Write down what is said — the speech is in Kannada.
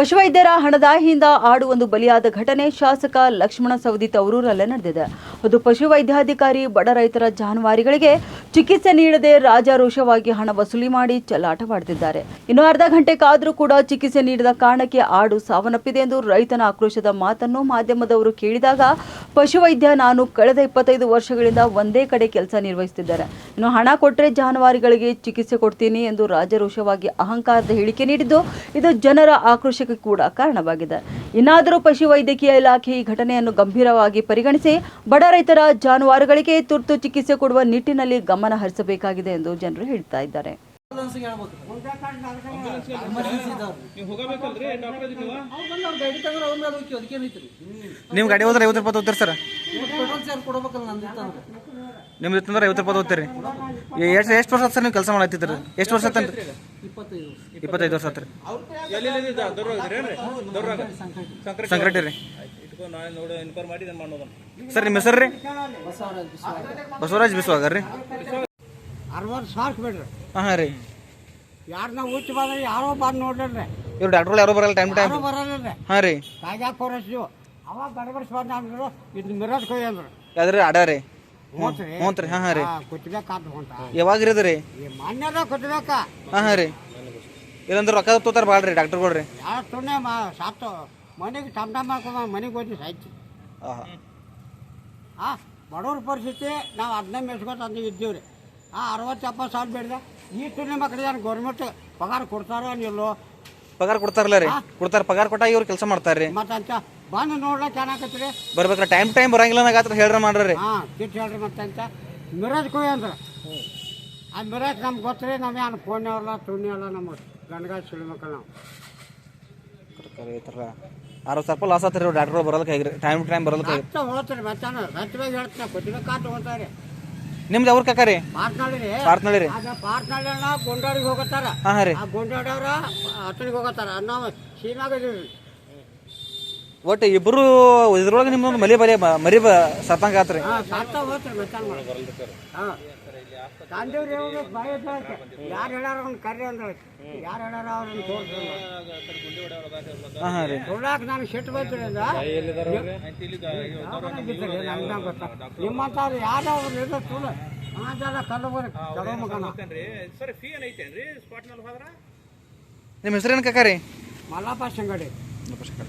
ಪಶುವೈದ್ಯರ ಹಣದಾಹಿಯಿಂದ ಆಡು ಒಂದು ಬಲಿಯಾದ ಘಟನೆ ಶಾಸಕ ಲಕ್ಷ್ಮಣ ಸವದಿ ತವರೂರಲ್ಲೇ ನಡೆದಿದೆ. ಅದು ಪಶುವೈದ್ಯಾಧಿಕಾರಿ, ಬಡ ರೈತರ ಜಾನುವಾರುಗಳಿಗೆ ಚಿಕಿತ್ಸೆ ನೀಡದೆ ರಾಜಾರೋಷವಾಗಿ ಹಣ ವಸೂಲಿ ಮಾಡಿ ಚಲ್ಲಾಟವಾಡುತ್ತಿದ್ದಾರೆ ಇನ್ನು ಅರ್ಧ ಗಂಟೆ ಕಾದರೂ ಕೂಡ ಚಿಕಿತ್ಸೆ ನೀಡದ ಕಾರಣಕ್ಕೆ ಆಡು ಸಾವನ್ನಪ್ಪಿದೆ ಎಂದು ರೈತನ ಆಕ್ರೋಶದ ಮಾತನ್ನು ಮಾಧ್ಯಮದವರು ಕೇಳಿದಾಗ, ಪಶುವೈದ್ಯ ನಾನು ಕಳೆದ ಇಪ್ಪತ್ತೈದು ವರ್ಷಗಳಿಂದ ಒಂದೇ ಕಡೆ ಕೆಲಸ ನಿರ್ವಹಿಸುತ್ತಿದ್ದಾರೆ ಇನ್ನು ಹಣ ಕೊಟ್ಟರೆ ಜಾನುವಾರುಗಳಿಗೆ ಚಿಕಿತ್ಸೆ ಕೊಡ್ತೀನಿ ಎಂದು ರಾಜಾರೋಷವಾಗಿ ಅಹಂಕಾರದ ಹೇಳಿಕೆ ನೀಡಿದ್ದು, ಇದು ಜನರ ಆಕ್ರೋಶಕ್ಕೆ ಕೂಡ ಕಾರಣವಾಗಿದೆ. ಇನ್ನಾದರೂ ಪಶುವೈದ್ಯಕೀಯ ಇಲಾಖೆ ಈ ಘಟನೆಯನ್ನು ಗಂಭೀರವಾಗಿ ಪರಿಗಣಿಸಿ ಬಡ ರೈತರ ಜಾನುವಾರುಗಳಿಗೆ ತುರ್ತು ಚಿಕಿತ್ಸೆ ಕೊಡುವ ನಿಟ್ಟಿನಲ್ಲಿ ಗಮನ ಹರಿಸಬೇಕಾಗಿದೆ ಎಂದು ಜನರು ಹೇಳ್ತಾ ಇದ್ದಾರೆ. ನಿಮ್ಮ ಗಾಡಿ ಹೋದ್ರೆ ಐವತ್ತು ರೂಪಾಯಿ ಹೋಗ್ತೀರಿ ಸರ್? ನಿಮ್ದು ಐವತ್ತು ರೂಪಾಯಿ ಹೋಗ್ತೀರಿ ಎಷ್ಟು ಎಷ್ಟು ವರ್ಷ ಸರ್ ನೀವು ಕೆಲಸ ಮಾಡತ್ತಿದ್ರಿ ಎಷ್ಟು ವರ್ಷ ಇಪ್ಪತ್ತೈದು. ಇಪ್ಪತ್ತೈದು ವರ್ಷ ಆತ್ರಿ. ಸಂಕ್ರಟಿ ರೀ ಇಟ್ಕೊ ನಾಳೆ ನೋಡಿ ಇನ್ಫಾರ್ಮ್ ಮಾಡಿ ನಾನು ಮಾಡೋದನ್ನ ಸರ್ ನಿಮ್ಮ ಹೆಸರು ರೀ ಬಸವರಾಜ್ ಬಿಸ್ವಾಗರ್ ರೀ. ಅರವತ್ತು ಸಾವಿರ ಬಿಡ್ರಿ. ಹಾಂ ಹಾಂ ರೀ. ಯಾರು ಹುಚ್ಚ ಬಂದ್ರೆ ಯಾರೋ ಬಂದು ನೋಡ್ರಿ ಇವ್ರು ಡಾಕ್ಟ್ರು ಯಾರೋ ಬರಲ್ಲ ಟೈಮ್ ಟೈಮ್ ಬರಲ್ಲ ಹಾಂ ರೀ. ಕಾಯ್ದಾಕ ಕೋರಸ್ತೀವಿ ಅವಾಗ ಬಡಬಡಿಸ್ಬಾರ್ದು ಅಂದ್ರು ಇದು ಮಿರೋದ್ ಕೊಯ್ ಅಂದ್ರು. ಯಾವ್ದ್ರಿ? ಅಡ ರೀ. ಹ್ಞೂ ರೀ ಹಾಂ ಹಾಂ ರೀ. ಯಾವಾಗ ರೀ? ಹಾಂ ಹಾಂ ರೀ. ಇಲ್ಲಂದ್ರೆ ರೊಕ್ಕ ತೋತಾರ ಭಾಳ ರೀ ಡಾಕ್ಟರ್ಗಳು ರೀ ಮನೆಗೆ ಟಮ್ ಟಮ್ ಮಾಡ್ಕೊಂಬ ಮನೆಗೆ ಹೋಗಿ ಸಾಯ್ತಿ. ಹಾಂ ಬಡವ್ರ ಪರಿಸ್ಥಿತಿ ನಾವು ಅದನ್ನೇ ಮೆಚ್ಕೊತ ಅಂದ ಇದ್ದೀವಿ ರೀ ಆ ಅರವತ್ತು ಎಪ್ಪತ್ತು ಸಾವಿರ ಬೇಡ್ದೆ. ಈ ತುಣ್ಯ ಮಕ್ಕಳಿಗೆ ಗೌರ್ಮೆಂಟ್ ಪಗಾರ ಕೊಡ್ತಾರೋ ನಿಲ್ಲೋ ಪಗಾರ ಕೊಡ್ತಾರಲ್ಲ ರೀ? ಕೊಡ್ತಾರ ಪಗಾರ ಕೊಟ್ಟ ಇವ್ರು ಕೆಲಸ ಮಾಡ್ತಾರ್ರಿ ಮತ್ತು ಅಂತ ಬಂದು ನೋಡ್ಲಕ್ಕೆ ಚೆನ್ನಾಗತ್ರಿ ಬರ್ಬೇಕ್ರ ಟೈಮ್ ಟೈಮ್ ಬರಂಗಿಲ್ಲ ನಾಗಾತ್ರ ಹೇಳ್ರ ಮಾಡ್ರಿ ಹಾಂ ಕಿಟ್ ಹೇಳ್ರಿ ಮತ್ತೆ ಅಂತ. ಮಿರಾಜ್ ಕೊಯ್ ಅಂದ್ರೆ? ಆ ಮಿರಾಜ್ ನಮ್ಗೆ ಗೊತ್ತ್ರಿ ನಮ್ಗೆ ಏನು ಫೋನ್ ಅಲ್ಲ ತುಣ್ಣಿ ಅಲ್ಲ ನಮ್ಮ ಗಂಡಗ ಸಿಳ್ಮಕ್ಕಳು ನಾವು. ಈ ಸ್ವಲ್ಪ ಲಾಸ್ ಆತ್ರಿ ಡಾಕ್ಟರ್ ಹೇಗ್ರಿ? ಟೈಮ್ ಟೈಮ್ ಮತ್ತೆ ಹೋಗ್ತಾರೆ ಮತ್ತೆ ಸತ್ಯವಾಗಿ ಹೇಳ್ತೀನಿ ಕೊಟ್ಟಿಬೇಕಾದ ಹೋಗ್ತಾರೆ ನಿಮ್ದು ಅವ್ರ ಕಕ್ಕ ರೀ ಪಾರ್ಟ್ನಳ್ಳಿ ರೀ ಪಾರ್ತ್ನಳ್ಳಿ ರೀ ಅದ ಪಾರ್ಟ್ನಳ್ಳಿ ಗೊಂಡಾಡಿಗೆ ಹೋಗತ್ತಾರ. ಹಾಂ ರೀ. ಆ ಗೊಂಡಾಡವ್ರ ಹತ್ತನಿಗೆ ಹೋಗತ್ತಾರ. ನಾವು ಸೀನಾಗ ಇದೀವಿ ಒಟ್ಟು ಇಬ್ರು ಇದ್ರೊಳಗೆ ನಿಮ್ಮೊಂದು ಮಲಿ ಬಲಿ ಮರಿ ಬ ಸತ್ತಂಗ ಆತ್ರಿ. ಹಾಂ ಸಾತ್ತ ಹೋಗ್ತಾರೆ ಮತ್ತೆ ಹಾಂ. ಬಾಯಿ ಯಾರು ಹೇಳಾರ ಅವ್ನು ಕರ್ರಿ ಅಂದ್ರೆ ಯಾರು ಹೇಳಾರ ಅವ್ರನ್ನ ತೋರಿಸ್ತಾರೆ ಹಾಂ ಹಾಂ ರೀ. ನೋಡಾಕ ನಾನು ಸಿಟ್ಟು ಬೈತಿರಿಂದ ನಿಮ್ಮಂತವ್ರು ಯಾವ್ದಾವ್ರು ಇರೋ ಸುಳ್ಳು ಅದೆಲ್ಲ ಕಲ್ಲು ಬರ ಕಡೋ ಮಗನ. ಸರ್ ಫೀ ಏನೈತೇನ್ರಿ ಸ್ಪಾಟ್ ಮೇಲೆ ಹೋದ್ರ? ನಿಮ್ಮ ಹೆಸರೇನು ಕಾಕ ರೀ? ಮಲ್ಲಪ್ಪ ಶಂಗಡಿ. ನಮಸ್ಕಾರ